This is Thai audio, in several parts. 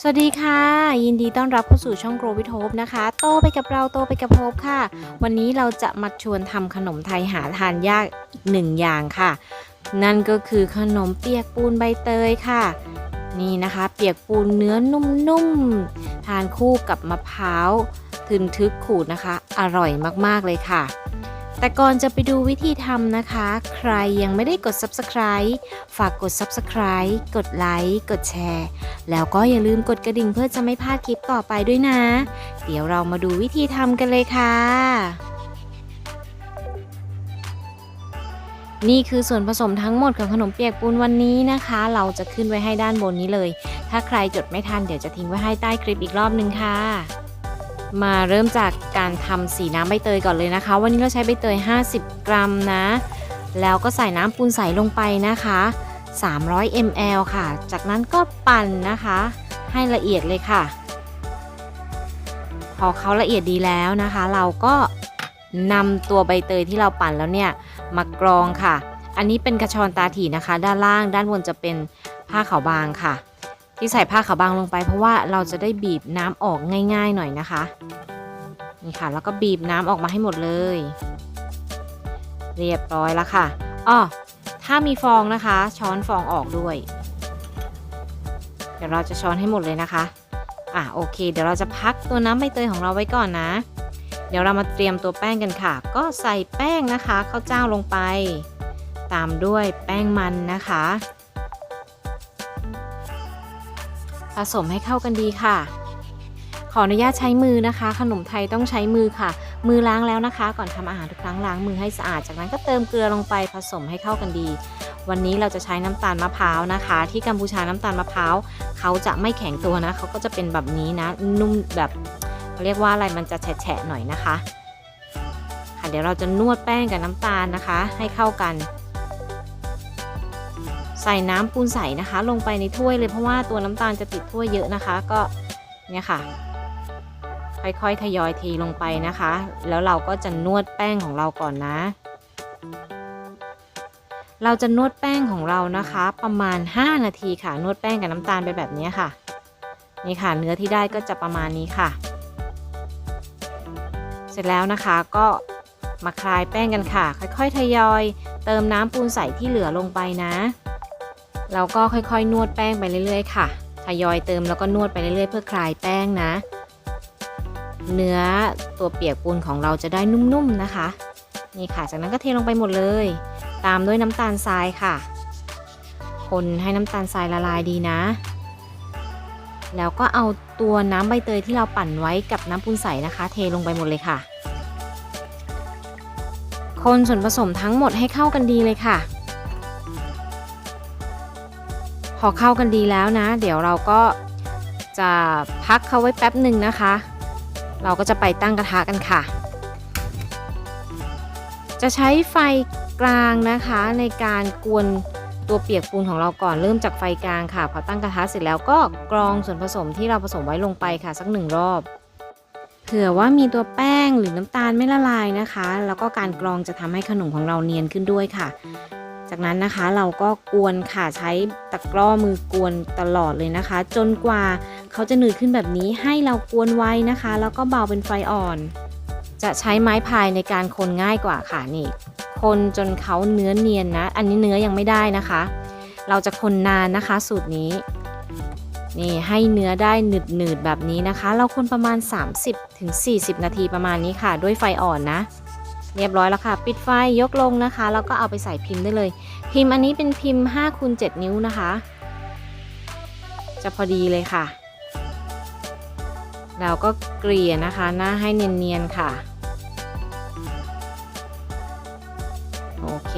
สวัสดีค่ะ ยินดีต้อนรับเข้าสู่ช่อง Grow with Hope นะคะ โตไปกับเราโตไปกับโฮปค่ะ วันนี้เราจะมาชวนทำขนมไทยหาทานยากอีกหนึ่งอย่างค่ะ นั่นก็คือขนมเปียกปูนใบเตยค่ะ นี่นะคะ เปียกปูนเนื้อนุ่มๆทานคู่กับมะพร้าวทึนทึกขูดนะคะ อร่อยมากๆเลยค่ะ แต่ก่อนจะไปดูวิธีทำนะคะ ใครยังไม่ได้กด subscribe ฝากกด subscribe กดไลค์ กดแชร์ แล้วก็อย่าลืมกดกระดิ่งเพื่อจะไม่พลาดคลิปต่อไปด้วยนะ เดี๋ยวเรามาดูวิธีทำกันเลยค่ะ นี่คือส่วนผสมทั้งหมดของขนมเปียกปูนวันนี้นะคะ เราจะขึ้นไว้ให้ด้านบนนี้เลย ถ้าใครจดไม่ทันเดี๋ยวจะทิ้งไว้ให้ใต้คลิปอีกรอบนึงค่ะ มาเริ่มจากการทำสีน้ำใบเตยก่อนเลยนะคะ วันนี้เราใช้ใบเตย 50 กรัมนะ แล้วก็ใส่น้ำปูนใสลงไปนะคะ 300 ml ค่ะ จากนั้นก็ปั่นนะคะ ให้ละเอียดเลยค่ะ พอเขาละเอียดดีแล้วนะคะ เราก็นำตัวใบเตยที่เราปั่นแล้วเนี่ยมากรองค่ะ อันนี้เป็นกระชอนตาถี่นะคะ ด้านล่าง ด้านบนจะเป็นผ้าขาวบางค่ะ ที่ใส่ผ้าขาวบางลงไป เพราะว่าเราจะได้บีบน้ำออกง่าย ๆหน่อยนะคะนี่ค่ะแล้วก็บีบน้ำออกมาให้หมดเลย เรียบร้อยแล้วค่ะอ้อถ้ามีฟองนะคะ ช้อนฟองออกด้วย เดี๋ยวเราจะช้อนให้หมดเลยนะคะอะโอเค เดี๋ยวเราจะพักตัวน้ำใบเตยของเราไว้ก่อนนะ เดี๋ยวเรามาเตรียมตัวแป้งกันค่ะ ก็ใส่แป้งนะคะข้าวเจ้าลงไป ตามด้วยแป้งมันนะคะ ผสมให้เข้ากันดีค่ะ ขออนุญาตใช้มือนะคะ ขนมไทยต้องใช้มือค่ะ มือล้างแล้วนะคะ ก่อนทำอาหารทุกครั้งล้างมือให้สะอาด จากนั้นก็เติมเกลือลงไปผสมให้เข้ากันดี วันนี้เราจะใช้น้ำตาลมะพร้าวนะคะ ที่กัมพูชาน้ำตาลมะพร้าวเขาจะไม่แข็งตัวนะเขาก็จะเป็นแบบนี้นะ นุ่มแบบเขาเรียกว่าอะไรมันจะแฉะๆหน่อยนะคะ ค่ะเดี๋ยวเราจะนวดแป้งกับน้ำตาลนะคะ ให้เข้ากัน ใส่น้ำปูนใสนะคะ ลงไปในถ้วยเลยเพราะว่าตัวน้ำตาลจะติดถ้วยเยอะนะคะ ก็เนี่ยค่ะ ค่อยๆทยอยเทลงไปนะคะ แล้วเราก็จะนวดแป้งของเราก่อนนะ เราจะนวดแป้งของเรานะคะ ประมาณ 5 นาทีค่ะ นวดแป้งกับน้ำตาลไปแบบนี้ค่ะ นี่ค่ะ เนื้อที่ได้ก็จะประมาณนี้ค่ะ เสร็จแล้วนะคะก็มาคลายแป้งกันค่ะ ค่อยๆ ทยอย เติมน้ำปูนใสที่เหลือลงไปนะ เราก็ค่อยๆ นวดแป้งไปเรื่อย ๆ ค่ะทยอยเติมแล้วก็นวดไปเรื่อย ๆ เพื่อคลายแป้งนะ เนื้อตัวเปียกปูนของเราจะได้นุ่มๆนะคะ นี่ค่ะ จากนั้นก็เทลงไปหมดเลย ตามด้วยน้ำตาลทรายค่ะ คนให้น้ำตาลทรายละลายดีนะ แล้วก็เอาตัวน้ำใบเตยที่เราปั่นไว้กับน้ำปูนใสนะคะ เทลงไปหมดเลยค่ะ คนส่วนผสมทั้งหมดให้เข้ากันดีเลยค่ะ พอเข้ากันดีแล้วนะ เดี๋ยวเราก็จะพักเขาไว้แป๊บหนึ่งนะคะ เราก็จะไปตั้งกระทะกันค่ะ จะใช้ไฟกลางนะคะในการกวนตัวเปียกปูนของเราก่อนเริ่มจากไฟกลางค่ะ พอตั้งกระทะเสร็จแล้วก็กรองส่วนผสมที่เราผสมไว้ลงไปค่ะ สักหนึ่งรอบเผื่อว่ามีตัวแป้งหรือน้ำตาลไม่ละลายนะคะ แล้วก็การกรองจะทำให้ขนมของเราเนียนขึ้นด้วยค่ะ จากนั้นนะคะเราก็กวนค่ะใช้ตะกร้อมือกวนตลอดเลยนะคะ จนกว่าเขาจะหนืดขึ้นแบบนี้ให้เรากวนไว้นะคะ แล้วก็เบาเป็นไฟอ่อน จะใช้ไม้พายในการคนง่ายกว่าค่ะนี่ คนจนเขาเนื้อเนียนนะ อันนี้เนื้อยังไม่ได้นะคะ เราจะคนนานนะคะ สูตรนี้นี่ให้เนื้อได้หนืดหนืดๆแบบนี้นะคะ เราคนประมาณ 30-40 นาทีประมาณนี้ค่ะ ด้วยไฟอ่อนนะ เรียบร้อยแล้วค่ะ ปิดไฟยกลงนะคะ แล้วก็เอาไปใส่พิมพ์ได้เลย พิมพ์อันนี้เป็นพิมพ์5คูณ7นิ้วนะคะ จะพอดีเลยค่ะ เราก็เกลี่ยนะคะหน้าให้เนียนๆค่ะ โอเค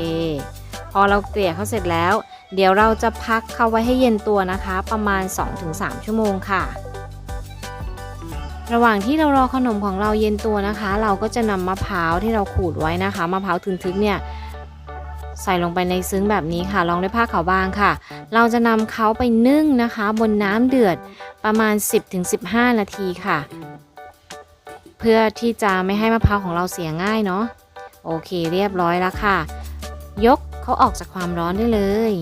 พอเราเกลี่ยเขาเสร็จแล้ว เดี๋ยวเราจะพักเขาไว้ให้เย็นตัวนะคะ ประมาณ 2-3 ชั่วโมงค่ะ ระหว่างที่เรารอขนมของเราเย็นตัวนะคะ เราก็จะนำมะพร้าวที่เราขูดไว้นะคะมะพร้าวทึนทึกเนี่ยใส่ลงไปในซึ้งแบบนี้ค่ะรองด้วยผ้าขาวบางค่ะ เราจะนำเขาไปนึ่งนะคะ บนน้ำเดือดประมาณ 10-15 นาทีค่ะ เพื่อที่จะไม่ให้มะพร้าวของเราเสียง่ายเนาะโอเคเรียบร้อยแล้วค่ะ ยกเขาออกจากความร้อนได้เลย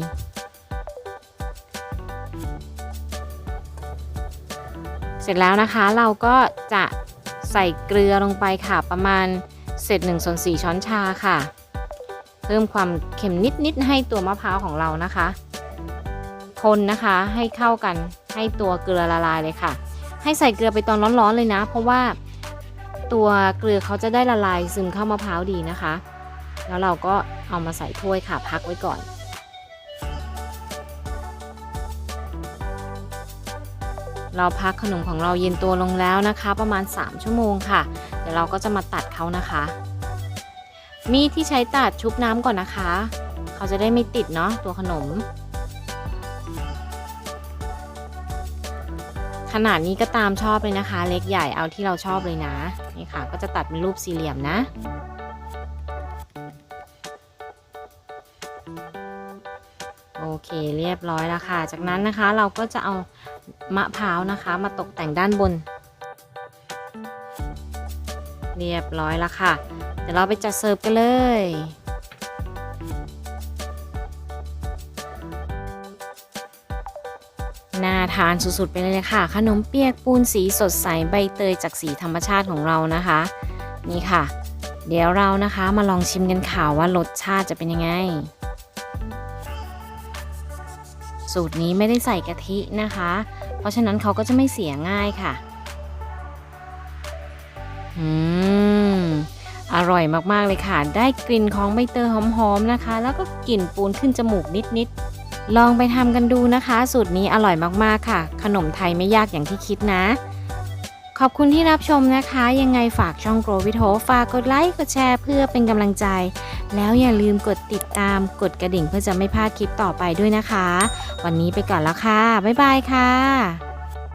เสร็จแล้วนะคะเราก็จะใส่เกลือลงไปค่ะประมาณเศษ1ส่วน4ช้อนชาค่ะ เพิ่มความเค็มนิดๆให้ตัวมะพร้าวของเรานะคะ คนนะคะให้เข้ากันให้ตัวเกลือละลายเลยค่ะ ให้ใส่เกลือไปตอนร้อนๆเลยนะ เพราะว่าตัวเกลือเขาจะได้ละลายซึมเข้ามะพร้าวดีนะคะ แล้วเราก็เอามาใส่ถ้วยค่ะพักไว้ก่อน เราพักขนมของเราเย็นตัวลงแล้วนะคะ ประมาณ 3 ชั่วโมงค่ะ เดี๋ยวเราก็จะมาตัดเขานะคะ มีดที่ใช้ตัดชุบน้ำก่อนนะคะ เขาจะได้ไม่ติดเนาะตัวขนม ขนาดนี้ก็ตามชอบเลยนะคะ เล็กใหญ่เอาที่เราชอบเลยนะ นี่ค่ะ ก็จะตัดเป็นรูปสี่เหลี่ยมนะ โอเคเรียบร้อยแล้วค่ะ จากนั้นนะคะเราก็จะเอามะพร้าวนะคะ มาตกแต่งด้านบน เรียบร้อยแล้วค่ะ เดี๋ยวเราไปจัดเสิร์ฟกันเลยน่าทานสุดๆไปเลยค่ะ ขนมเปียกปูนสีสดใสใบเตยจากสีธรรมชาติของเรานะคะ นี่ค่ะ เดี๋ยวเรานะคะมาลองชิมกันค่ะว่ารสชาติจะเป็นยังไง สูตรนี้ไม่ได้ใส่กะทินะคะ เพราะฉะนั้นเขาก็จะไม่เสียง่ายค่ะ อืม อร่อยมากๆเลยค่ะ ได้กลิ่นของใบเตยหอมๆนะคะ แล้วก็กลิ่นปูนขึ้นจมูกนิดๆ ลองไปทำกันดูนะคะ สูตรนี้อร่อยมากๆค่ะ ขนมไทยไม่ยากอย่างที่คิดนะขอบคุณที่รับชมนะคะ ยังไงฝากช่องโกรวิโ o ฝากกดไลค์ กดแชร์เพื่อเป็นกำลังใจ แล้วอย่าลืมกดติดตามกดกระดิ่งเพื่อจะไม่พลาดคลิปต่อไปด้วยนะคะ วันนี้ไปก่อนแล้วค่ะ บ๊ายบายค่ะ